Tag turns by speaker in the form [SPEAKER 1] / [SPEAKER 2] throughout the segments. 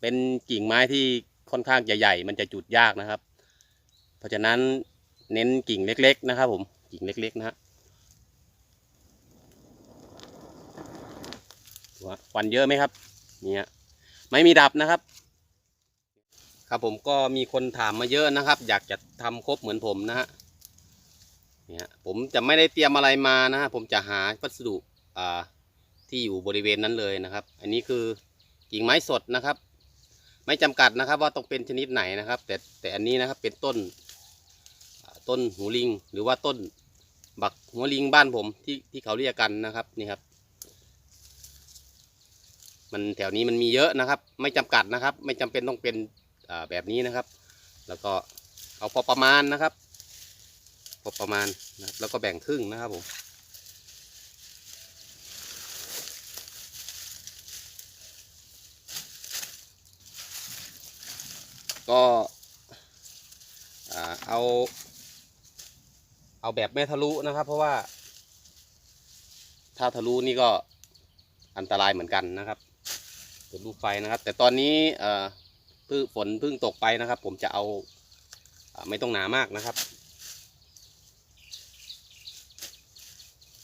[SPEAKER 1] เป็นกิ่งไม้ที่ค่อนข้างใหญ่ๆมันจะจุดยากนะครับ เพราะฉะนั้นเน้นกิ่งเล็ก ๆ นะครับผมกิ่งเล็ก ๆ นะฮะควันเยอะไหมครับเนี่ยไม่มีดับนะครับ ครับผมก็มีคนถามมาเยอะนะครับ อยากจะทำครบเหมือนผมนะฮะเนี่ยผมจะไม่ได้เตรียมอะไรมานะฮะผมจะหาวัสดุอ่าที่อยู่บริเวณนั้นเลยนะครับ อันนี้คือกิ่งไม้สดนะครับ ไม่จำกัดนะครับ ว่าต้องเป็นชนิดไหนนะครับ แต่แต่อันนี้นะครับเป็นต้นต้นหูลิง หรือว่าต้นบักหัวลิงบ้านผมที่ที่เขาเรียกกันนะครับนี่ครับ มันแถวนี้มันมีเยอะนะครับ ไม่จำกัดนะครับ ไม่จำเป็นต้องเป็นแบบนี้นะครับ แล้วก็เอาพอประมาณนะครับ พอประมาณนะครับแล้วก็แบ่งครึ่งนะครับผม ก็เอาเอาแบบไม่ทะลุนะครับ เพราะว่า ถ้าทะลุนี่ก็อันตรายเหมือนกันนะครับเปิดลูกไฟนะครับ แต่ตอนนี้พิ่งฝนเพิ่งตกไปนะครับ ผมจะเอาไม่ต้องหนามากนะครับ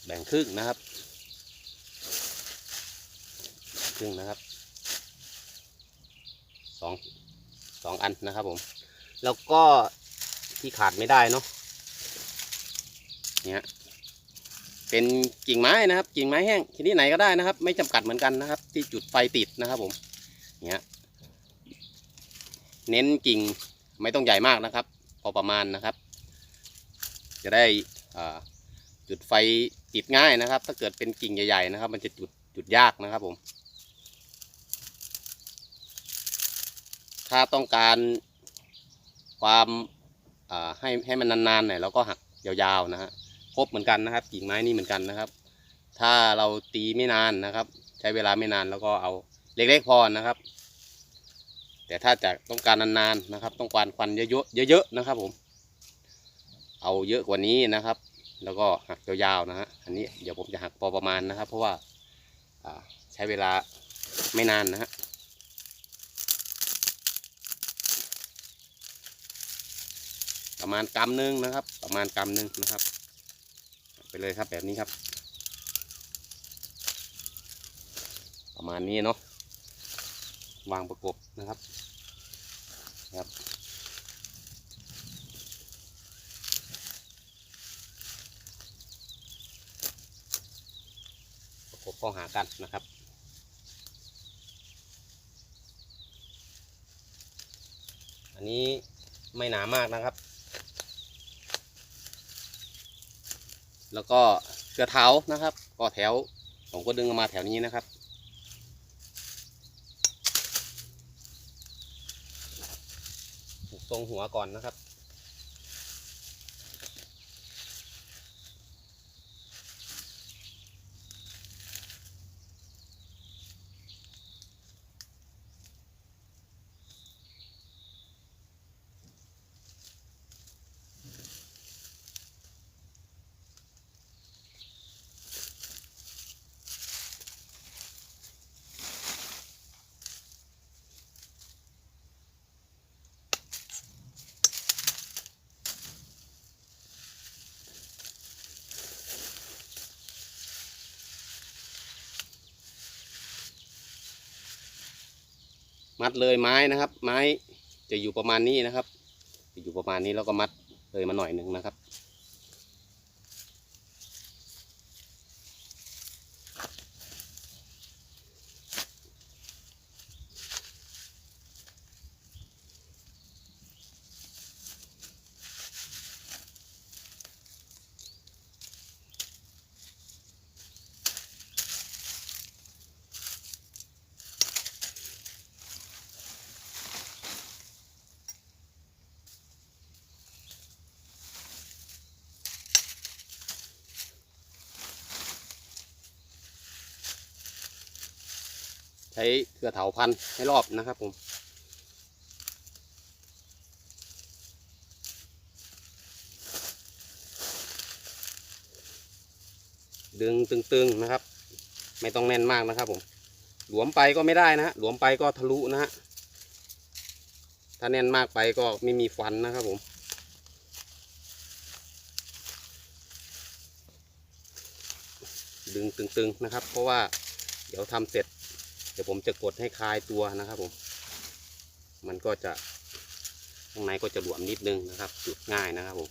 [SPEAKER 1] แบ่งครึ่งนะครับครึ่งนะครับสอง สองอันนะครับผม แล้วก็ที่ขาดไม่ได้เนาะเนี่ยเป็นกิ่งไม้นะครับ กิ่งไม้แห้งชนิดไหนก็ได้นะครับ ไม่จำกัดเหมือนกันนะครับ ที่จุดไฟติดนะครับผมเนี่ยเน้นกิ่งไม่ต้องใหญ่มากนะครับ พอประมาณนะครับ จะได้จุดไฟติดง่ายนะครับ ถ้าเกิดเป็นกิ่งใหญ่ๆนะครับ มันจะจุดจุดยากนะครับผม ถ้าต้องการความให้ให้มันนานๆหน่อยเราก็หักยาวๆนะฮะครบเหมือนกันนะครับกิ่งไม้นี่เหมือนกันนะครับ ถ้าเราตีไม่นานนะครับ ใช้เวลาไม่นานแล้วก็เอาเล็กๆพอนะครับ แต่ถ้าจะต้องการนานๆนะครับ ต้องการควันเยอะๆเยอะๆนะครับผม เอาเยอะกว่านี้นะครับ แล้วก็หักยาวๆนะฮะอันนี้เดี๋ยวผมจะหักพอประมาณนะครับ เพราะว่าใช้เวลาไม่นานนะฮะ ประมาณกำหนึ่งนะครับ ประมาณกำหนึ่งนะครับ ไปเลยครับแบบนี้ครับ ประมาณนี้เนาะวางประกบนะครับครับประกบเข้าหากันนะครับอันนี้ไม่หนามากนะครับ แล้วก็เกลือเท้านะครับ ก็แถวผมก็ดึงมาแถวนี้นะครับตรงหัวก่อนนะครับ มัดเลยไม้นะครับ ไม้จะอยู่ประมาณนี้นะครับจะอยู่ประมาณนี้แล้วก็มัดเลยมาหน่อยหนึ่งนะครับ ใช้เกลือเถาพันให้รอบนะครับผมดึงตึงๆนะครับ ไม่ต้องแน่นมากนะครับผม หลวมไปก็ไม่ได้นะฮะหลวมไปก็ทะลุนะฮะถ้าแน่นมากไปก็ไม่มีฟันนะครับผมดึงตึงๆนะครับ เพราะว่าเดี๋ยวทำเสร็จ เดี๋ยวผมจะกดให้คลายตัวนะครับผม มันก็จะข้างในก็จะหลวมนิดนึงนะครับ จุดง่ายนะครับผม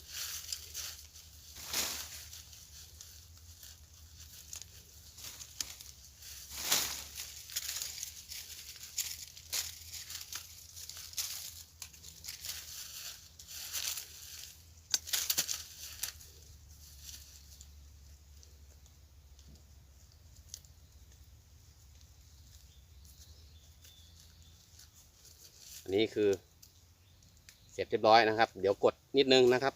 [SPEAKER 1] นี้คือ เสร็จเรียบร้อยนะครับ เดี๋ยวกดนิดนึงนะครับ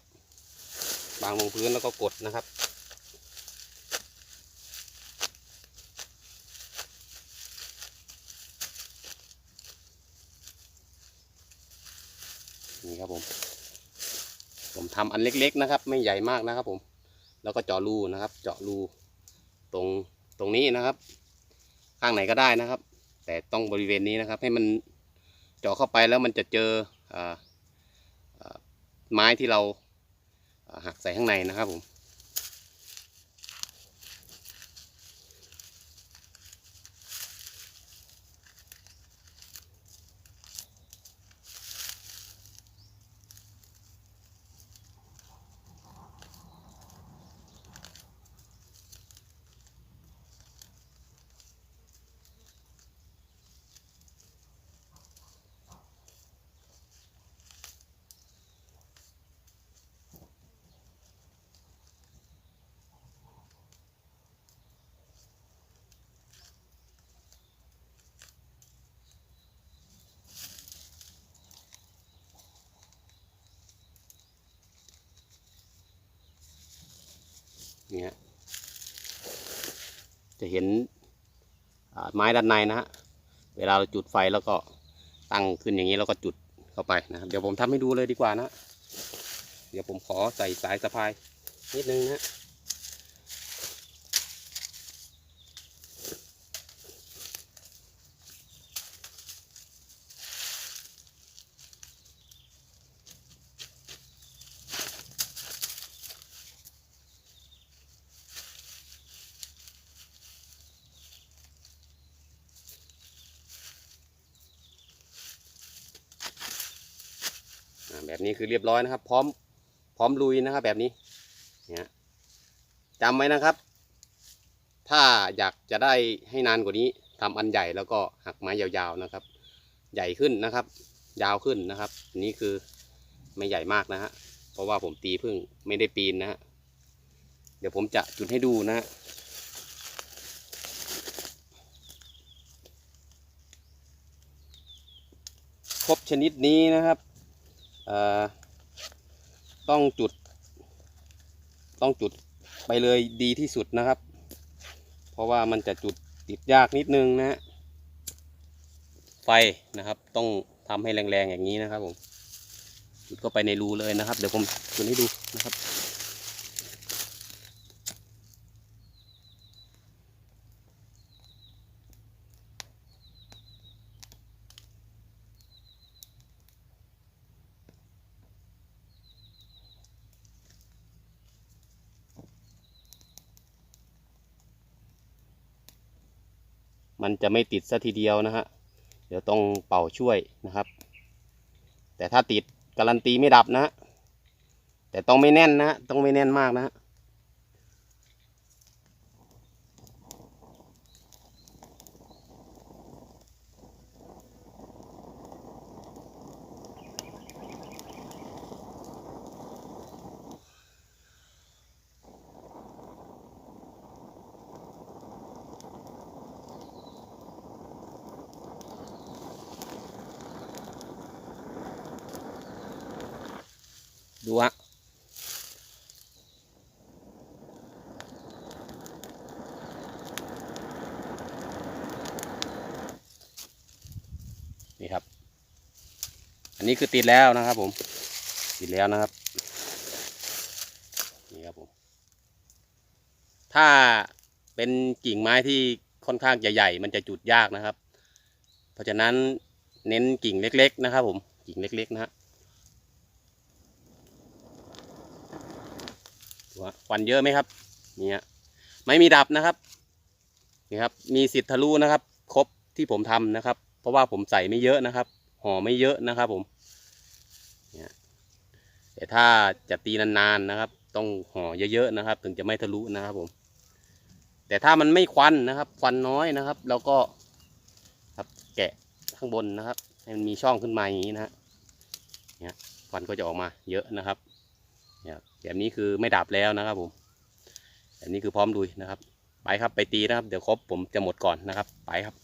[SPEAKER 1] วางลงพื้นแล้วก็กดนะครับ นี่ครับผม ผมทำอันเล็ก ๆ นะครับ ไม่ใหญ่มากนะครับผม แล้วก็เจาะรูนะครับ เจาะรูตรงตรงนี้นะครับ ข้างไหนก็ได้นะครับ แต่ต้องบริเวณนี้นะครับ ให้มันาะเข้าไปแล้วมันจะเจออ่าอ่าไม้ที่เราหักใส่ข้างในนะครับผม นี่ฮะจะเห็นไม้ด้านในนะฮะเวลาเราจุดไฟแล้วก็ตั้งขึ้นอย่างนี้แล้วก็จุดเข้าไปนะครับเดี๋ยวผมทำให้ดูเลยดีกว่านะ เดี๋ยวผมขอใส่สายสะพายนิดนึงนะ แบบนี้คือเรียบร้อยนะครับ พร้อมพร้อมลุยนะครับ แบบนี้เนี่ยจำไว้นะครับ ถ้าอยากจะได้ให้นานกว่านี้ทำอันใหญ่แล้วก็หักไม้ยาวๆนะครับ ใหญ่ขึ้นนะครับ ยาวขึ้นนะครับนี้คือไม่ใหญ่มากนะฮะเพราะว่าผมตีพึ่งไม่ได้ปีนนะฮะเดี๋ยวผมจะจุดให้ดูนะฮะครบชนิดนี้นะครับ ต้องจุด ต้องจุดไปเลยดีที่สุดนะครับ เพราะว่ามันจะจุดติดยากนิดนึงนะฮะไฟนะครับต้องทำให้แรงๆอย่างนี้นะครับผมจุดเข้าไปในรูเลยนะครับ เดี๋ยวผมจุดให้ดูนะครับ มันจะไม่ติดซะทีเดียวนะฮะ เดี๋ยวต้องเป่าช่วยนะครับ แต่ถ้าติดการันตีไม่ดับนะ แต่ต้องไม่แน่นนะฮะต้องไม่แน่นมากนะ ดูฮะนี่ครับ อันนี้คือติดแล้วนะครับผม ติดแล้วนะครับ นี่ครับผม ถ้าเป็นกิ่งไม้ที่ค่อนข้างใหญ่มันจะจุดยากนะครับ เพราะฉะนั้นเน้นกิ่งเล็ก ๆ นะครับผม กิ่งเล็ก ๆ นะฮะดูฮะ ควันเยอะไหมครับนี่ยไม่มีดับนะครับนี่ครับ มีสิทธิ์ทะลุนะครับ ครบที่ผมทำนะครับ เพราะว่าผมใส่ไม่เยอะนะครับห่อไม่เยอะนะครับผมเนี่ยแต่ถ้าจะตีนานๆนะครับ ต้องห่อเยอะๆนะครับ ถึงจะไม่ทะลุนะครับผม แต่ถ้ามันไม่ควันนะครับควันน้อยนะครับ แล้วก็ครับแกะข้างบนนะครับ ให้มันมีช่องขึ้นมาอย่างนี้นะฮะเนี่ยควันก็จะออกมาเยอะนะครับ แบบนี้คือไม่ดับแล้วนะครับผมแบบนี้คือพร้อมดุยนะครับ ไปครับไปตีนะครับ เดี๋ยวครบผมจะหมดก่อนนะครับ ไปครับ